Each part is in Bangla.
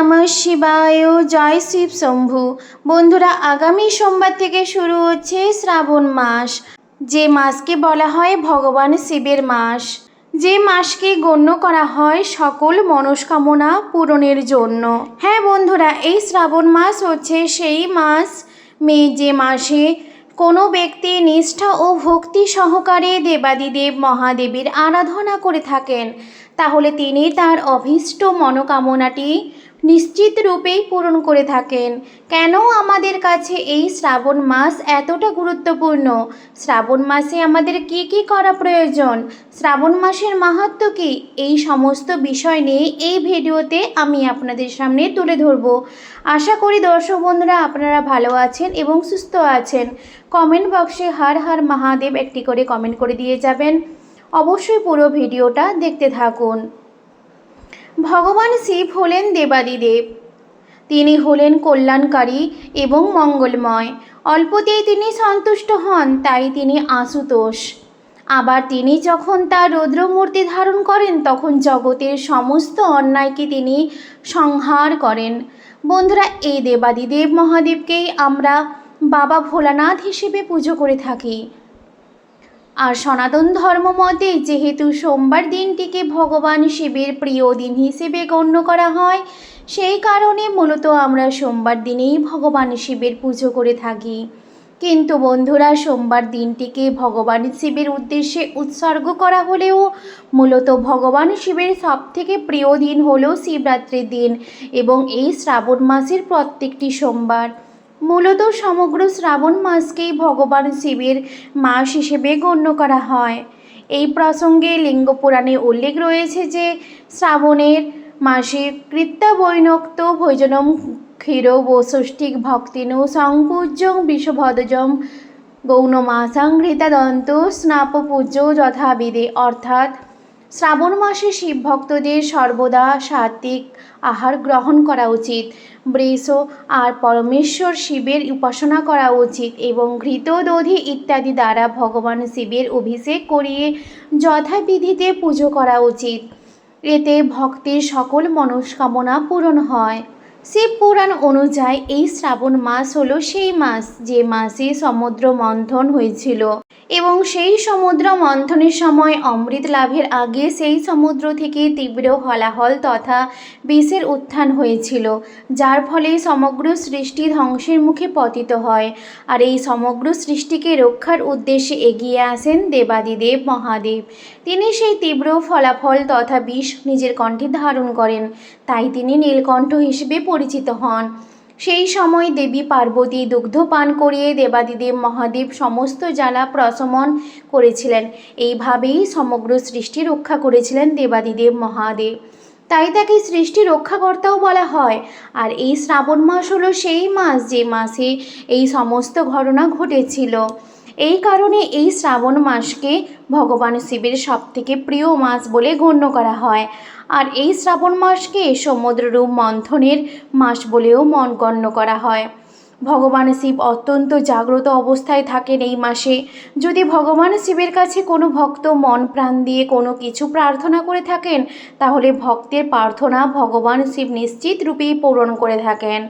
নমঃ শিবায়। জয় শিব শম্ভু। বন্ধুরা, আগামী সোমবার থেকে শুরু হচ্ছে শ্রাবণ মাস। যে মাসকে বলা হয় ভগবান শিবের মাস। যে মাসকে গণ্য করা হয় সকল মনস্কামনা পূরণের জন্য। হ্যাঁ বন্ধুরা, এই শ্রাবণ মাস হচ্ছে সেই মাস। মে যে মাসে কোনো ব্যক্তি নিষ্ঠা ও ভক্তি সহকারে দেবাদিদেব মহাদেবীর আরাধনা করে থাকেন, তাহলে তিনি তার অভীষ্ট মনোকামনাটি নিশ্চিত রূপেই পূরণ করে থাকেন। কেন আমাদের কাছে এই শ্রাবণ মাস এতটা গুরুত্বপূর্ণ? শ্রাবণ মাসে আমাদের কি কি করা প্রয়োজন? শ্রাবণ মাসের মাহাত্ম কী? এই সমস্ত বিষয় নিয়ে এই ভিডিওতে আমি আপনাদের সামনে তুলে ধরব। আশা করি দর্শক বন্ধুরা আপনারা ভালো আছেন এবং সুস্থ আছেন। কমেন্ট বক্সে হার হার মহাদেব একটি করে কমেন্ট করে দিয়ে যাবেন। অবশ্যই পুরো ভিডিওটা দেখতে থাকুন। ভগবান শিব হলেন দেবাদিদেব। তিনি হলেন কল্যাণকারী এবং মঙ্গলময়। অল্পতেই তিনি সন্তুষ্ট হন, তাই তিনি আশুতোষ। আবার তিনি যখন তার রৌদ্রমূর্তি ধারণ করেন, তখন জগতের সমস্ত অন্যায়কে তিনি সংহার করেন। বন্ধুরা, এই দেবাদিদেব মহাদেবকেই আমরা বাবা ভোলানাথ হিসেবে পুজো করে থাকি। আর সনাতন ধর্ম মতে যেহেতু সোমবার দিনটিকে ভগবান শিবের প্রিয় দিন হিসেবে গণ্য করা হয়, সেই কারণে মূলত আমরা সোমবার দিনেই ভগবান শিবের পুজো করে থাকি। কিন্তু বন্ধুরা, সোমবার দিনটিকে ভগবান শিবের উদ্দেশ্যে উৎসর্গ করা হলেও মূলত ভগবান শিবের সবথেকে প্রিয় দিন হলো শিবরাত্রির দিন এবং এই শ্রাবণ মাসের প্রত্যেকটি সোমবার। মূলত সমগ্র শ্রাবণ মাসকেই ভগবান শিবের মাস হিসেবে গণ্য করা হয়। এই প্রসঙ্গে লিঙ্গ পুরাণে উল্লেখ রয়েছে যে, শ্রাবণের মাসে কৃত্যাবৈনক্ত ভোজনম ক্ষীর বৈষষ্ঠিক ভক্তিনু সংপূজ্যং বিষভদজম গৌণমাসাং ঘৃতাদন্ত স্নাপপূজ্য যথাবিধে। অর্থাৎ শ্রাবণ মাসে শিব ভক্তদের সর্বদা সাত্বিক আহার গ্রহণ করা উচিত। বৃষ আর পরমেশ্বর শিবের উপাসনা করা উচিত এবং ঘৃত দধি ইত্যাদি দ্বারা ভগবান শিবের অভিষেক করিয়ে যথাবিধিতে পুজো করা উচিত। এতে ভক্তের সকল মনস্কামনা পূরণ হয়। শিব পুরাণ অনুযায়ী এই শ্রাবণ মাস হলো সেই মাস যে মাসে সমুদ্র মন্থন হয়েছিল। এবং সেই সমুদ্র মন্থনের সময় অমৃত লাভের আগে সেই সমুদ্র থেকে তীব্র হলাহল তথা বিষের উত্থান হয়েছিল, যার ফলে সমগ্র সৃষ্টি ধ্বংসের মুখে পতিত হয়। আর এই সমগ্র সৃষ্টিকে রক্ষার উদ্দেশ্যে এগিয়ে আসেন দেবাদিদেব মহাদেব। তিনি সেই তীব্র ফলাফল তথা বিষ নিজের কণ্ঠে ধারণ করেন। তাই তিনি নীলকণ্ঠ হিসেবে পরিচিত হন। সেই সময় দেবী পার্বতী দুগ্ধ পান করিয়ে দেবাদিদেব মহাদেব সমস্ত জ্বালা প্রশমন করেছিলেন। এইভাবেই সমগ্র সৃষ্টি রক্ষা করেছিলেন দেবাদিদেব মহাদেব। তাই তাকে সৃষ্টি রক্ষাকর্তাও বলা হয়। আর এই শ্রাবণ মাস হলো সেই মাস যে মাসে এই সমস্ত ঘটনা ঘটেছিল। এই কারণে এই শ্রাবণ মাসকে ভগবান শিবের সবথেকে প্রিয় মাস বলে গণ্য করা হয়। আর এই শ্রাবণ মাসকে সমুদ্ররূপ মন্থনের মাস বলেও মন গণ্য করা হয়। ভগবান শিব অত্যন্ত জাগ্রত অবস্থায় থাকেন এই মাসে। যদি ভগবান শিবের কাছে কোনো ভক্ত মন প্রাণ দিয়ে কোনো কিছু প্রার্থনা করে থাকেন, তাহলে ভক্তের প্রার্থনা ভগবান শিব নিশ্চিত রূপেই পূরণ করে থাকেন।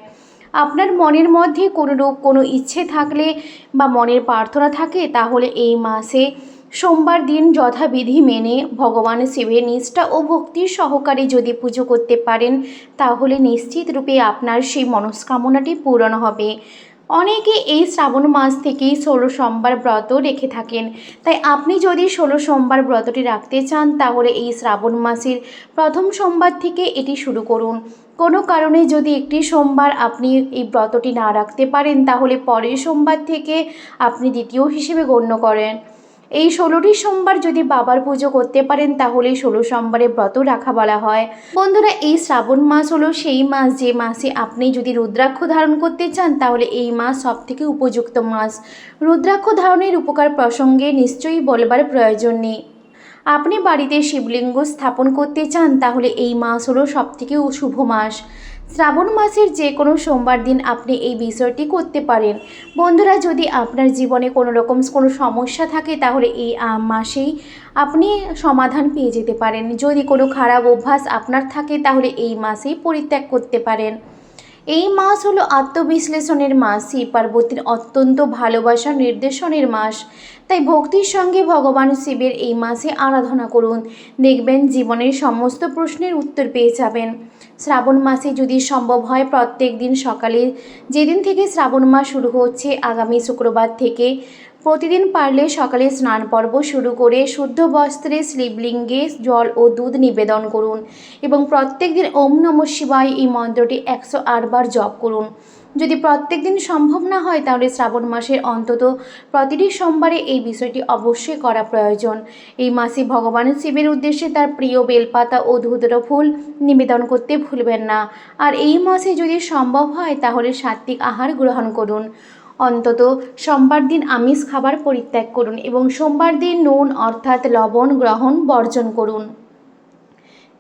আপনার মনের মধ্যে কোনোরূপ কোনো ইচ্ছে থাকলে বা মনের প্রার্থনা থাকে, তাহলে এই মাসে সোমবার দিন যথাবিধি মেনে ভগবান শিবের নিষ্ঠা ও ভক্তির সহকারে যদি পুজো করতে পারেন, তাহলে নিশ্চিত রূপে আপনার সেই মনস্কামনাটি পূরণ হবে। অনেকে এই শ্রাবণ মাস থেকেই ষোলো সোমবার ব্রত রেখে থাকেন। তাই আপনি যদি ষোলো সোমবার ব্রতটি রাখতে চান, তাহলে এই শ্রাবণ মাসের প্রথম সোমবার থেকে এটি শুরু করুন। কোনো কারণে যদি একটি সোমবার আপনি এই ব্রতটি না রাখতে পারেন, তাহলে পরের সোমবার থেকে আপনি দ্বিতীয় হিসেবে গণ্য করেন। এই ষোলোটি সোমবার যদি বাবার পুজো করতে পারেন, তাহলে ষোলো সোমবারে ব্রত রাখা বলা হয়। বন্ধুরা, এই শ্রাবণ মাস হলো সেই মাস, যে মাসে আপনি যদি রুদ্রাক্ষ ধারণ করতে চান, তাহলে এই মাস সবথেকে উপযুক্ত মাস। রুদ্রাক্ষ ধারণের উপকার প্রসঙ্গে নিশ্চয়ই বলবার প্রয়োজন নেই। আপনি বাড়িতে শিবলিঙ্গ স্থাপন করতে চান, তাহলে এই মাস হলো সবথেকে শুভ মাস। শ্রাবণ মাসের যে কোনো সোমবার দিন আপনি এই বিষয়টি করতে পারেন। বন্ধুরা, যদি আপনার জীবনে কোনো রকম কোনো সমস্যা থাকে, তাহলে এই মাসেই আপনি সমাধান পেয়ে যেতে পারেন। যদি কোনো খারাপ অভ্যাস আপনার থাকে, তাহলে এই মাসেই পরিত্যাগ করতে পারেন। এই মাস হলো আত্মবিশ্লেষণের মাস শিব পার্বতীর অত্যন্ত ভালোবাসা নির্দেশনের মাস। তাই ভক্তির সঙ্গে ভগবান শিবের এই মাসে আরাধনা করুন। দেখবেন জীবনের সমস্ত প্রশ্নের উত্তর পেয়ে যাবেন। শ্রাবণ মাসে যদি সম্ভব হয় প্রত্যেক দিন সকালে, যেদিন থেকে শ্রাবণ মাস শুরু হচ্ছে, আগামী শুক্রবার থেকে প্রতিদিন পারলে সকালে স্নান পর্ব শুরু করে শুদ্ধ বস্ত্রে শিবলিঙ্গে জল ও দুধ নিবেদন করুন এবং প্রত্যেক দিন ওম নম শিবায় এই মন্ত্রটি একশো আটবার জপ করুন। যদি প্রত্যেক দিন সম্ভব না হয়, তাহলে শ্রাবণ মাসের অন্তত প্রতিটি সোমবারে এই বিষয়টি অবশ্যই করা প্রয়োজন। এই মাসে ভগবান শিবের উদ্দেশ্যে তার প্রিয় বেলপাতা ও ধুতর ফুল নিবেদন করতে ভুলবেন না। আর এই মাসে যদি সম্ভব হয়, তাহলে সাত্বিক আহার গ্রহণ করুন। অন্তত সোমবার দিন আমিষ খাবার পরিত্যাগ করুন এবং সোমবার দিন নুন অর্থাৎ লবণ গ্রহণ বর্জন করুন।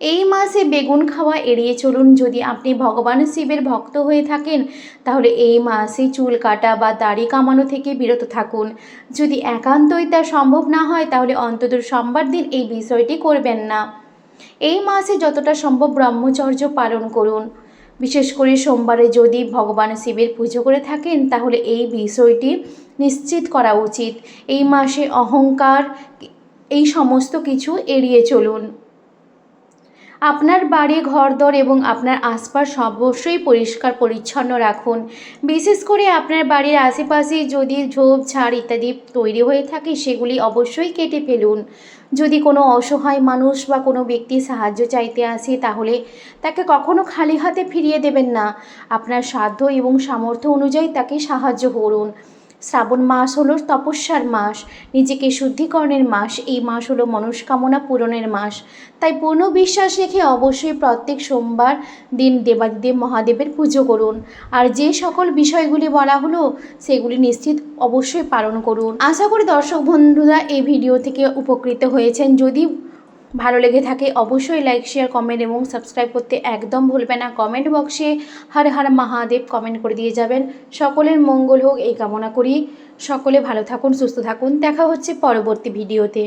এই মাসে বেগুন খাওয়া এড়িয়ে চলুন। যদি আপনি ভগবান শিবের ভক্ত হয়ে থাকেন, তাহলে এই মাসে চুল কাটা বা দাড়ি কামানো থেকে বিরত থাকুন। যদি একান্তই তা সম্ভব না হয়, তাহলে অন্তত সোমবার দিন এই বিষয়টি করবেন না। এই মাসে যতটা সম্ভব ব্রহ্মচর্য পালন করুন। বিশেষ করে সোমবারে যদি ভগবান শিবের পুজো করে থাকেন, তাহলে এই বিষয়টি নিশ্চিত করা উচিত। এই মাসে অহংকার, এই সমস্ত কিছু এড়িয়ে চলুন। আপনার বাড়ি, ঘরদর এবং আপনার আশপাশ অবশ্যই পরিষ্কার, পরিচ্ছন্ন রাখুন। বিশেষ করে আপনার বাড়ির আশেপাশে যদি ঝোপঝাড় ইত্যাদি তৈরি হয়ে থাকে, সেগুলি অবশ্যই কেটে ফেলুন। যদি কোনো অসহায় মানুষ বা কোনো ব্যক্তি সাহায্য চাইতে আসে, তাহলে তাকে কখনো খালি হাতে ফিরিয়ে দেবেন না। আপনার সাধ্য এবং সামর্থ্য অনুযায়ী তাকে সাহায্য করুন। শ্রাবণ মাস হলো তপস্যার মাস, নিজেকে শুদ্ধিকরণের মাস, এই মাস হলো মনস্কামনা পূরণের মাস। তাই পূর্ণ বিশ্বাস রেখে অবশ্যই প্রত্যেক সোমবার দিন দেবাদিদেব মহাদেবের পুজো করুন। আর যে সকল বিষয়গুলি বলা হলো, সেগুলি নিশ্চিত অবশ্যই পালন করুন। আশা করি দর্শক বন্ধুরা এই ভিডিও থেকে উপকৃত হয়েছেন। যদি ভালো লেগে থাকে অবশ্যই লাইক শেয়ার কমেন্ট এবং সাবস্ক্রাইব করতে একদম ভুলবে না। কমেন্ট বক্সে হর হর মহাদেব কমেন্ট করে দিয়ে যাবেন। সকলের মঙ্গল হোক, এই কামনা করি। সকলে ভালো থাকুন, সুস্থ থাকুন। দেখা হচ্ছে পরবর্তী ভিডিওতে